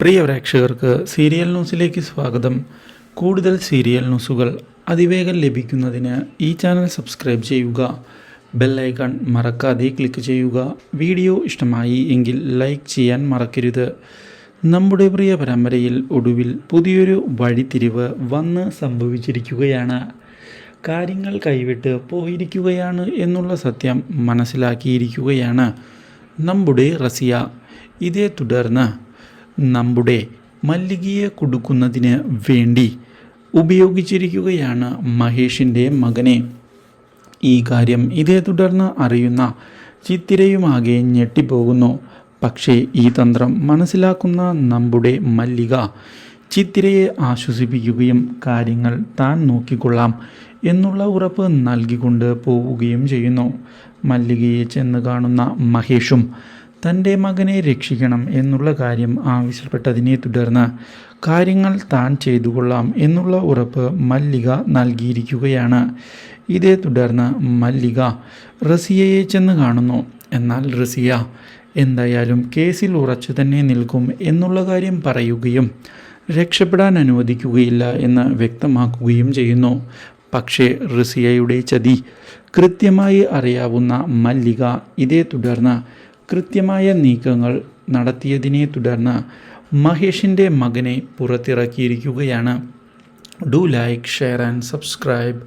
പ്രിയ പ്രേക്ഷകർക്ക് സീരിയൽ ന്യൂസിലേക്ക് സ്വാഗതം. കൂടുതൽ സീരിയൽ ന്യൂസുകൾ അതിവേഗം ലഭിക്കുന്നതിന് ഈ ചാനൽ സബ്സ്ക്രൈബ് ചെയ്യുക. ബെല്ലൈക്കൺ മറക്കാതെ ക്ലിക്ക് ചെയ്യുക. വീഡിയോ ഇഷ്ടമായി എങ്കിൽ ലൈക്ക് ചെയ്യാൻ മറക്കരുത്. നമ്മുടെ പ്രിയ പരമ്പരയിൽ ഒടുവിൽ പുതിയൊരു വഴിത്തിരിവ് വന്ന് സംഭവിച്ചിരിക്കുകയാണ്. കാര്യങ്ങൾ കൈവിട്ട് പോയിരിക്കുകയാണ് എന്നുള്ള സത്യം മനസ്സിലാക്കിയിരിക്കുകയാണ് നമ്മുടെ റസിയ. ഇതേ തുടർന്ന് നമ്മുടെ മല്ലികയെ കൊടുക്കുന്നതിന് വേണ്ടി ഉപയോഗിച്ചിരിക്കുകയാണ് മഹേഷിന്റെ മകനെ. ഈ കാര്യം ഇതേ തുടർന്ന് അറിയുന്ന ചിത്തിരയുമാകെ ഞെട്ടിപ്പോകുന്നു. പക്ഷേ ഈ തന്ത്രം മനസ്സിലാക്കുന്ന നമ്മുടെ മല്ലിക ചിത്തിരയെ ആശ്വസിപ്പിക്കുകയും കാര്യങ്ങൾ താൻ നോക്കിക്കൊള്ളാം എന്നുള്ള ഉറപ്പ് നൽകിക്കൊണ്ട് പോവുകയും ചെയ്യുന്നു. മല്ലികയെ ചെന്ന് കാണുന്ന മഹേഷും തന്റെ മകനെ രക്ഷിക്കണം എന്നുള്ള കാര്യം ആവശ്യപ്പെട്ടതിനെ തുടർന്ന് കാര്യങ്ങൾ താൻ ചെയ്തുകൊള്ളാം എന്നുള്ള ഉറപ്പ് മല്ലിക നൽകിയിരിക്കുകയാണ്. ഇതേ തുടർന്ന് മല്ലിക റസിയയെ ചെന്ന് കാണുന്നു. എന്നാൽ റസിയ എന്തായാലും കേസിൽ ഉറച്ചു തന്നെ നിൽക്കും എന്നുള്ള കാര്യം പറയുകയും രക്ഷപ്പെടാൻ അനുവദിക്കുകയില്ല എന്ന് വ്യക്തമാക്കുകയും ചെയ്യുന്നു. പക്ഷേ റസിയയുടെ ചതി കൃത്യമായി അറിയാവുന്ന മല്ലിക ഇതേ തുടർന്ന് കൃത്യമായ നീക്കങ്ങൾ നടത്തിയതിനെ തുടർന്ന് മഹേഷിന്റെ മകനെ പുറത്തിറക്കിയിരിക്കുകയാണ്. Do like share and subscribe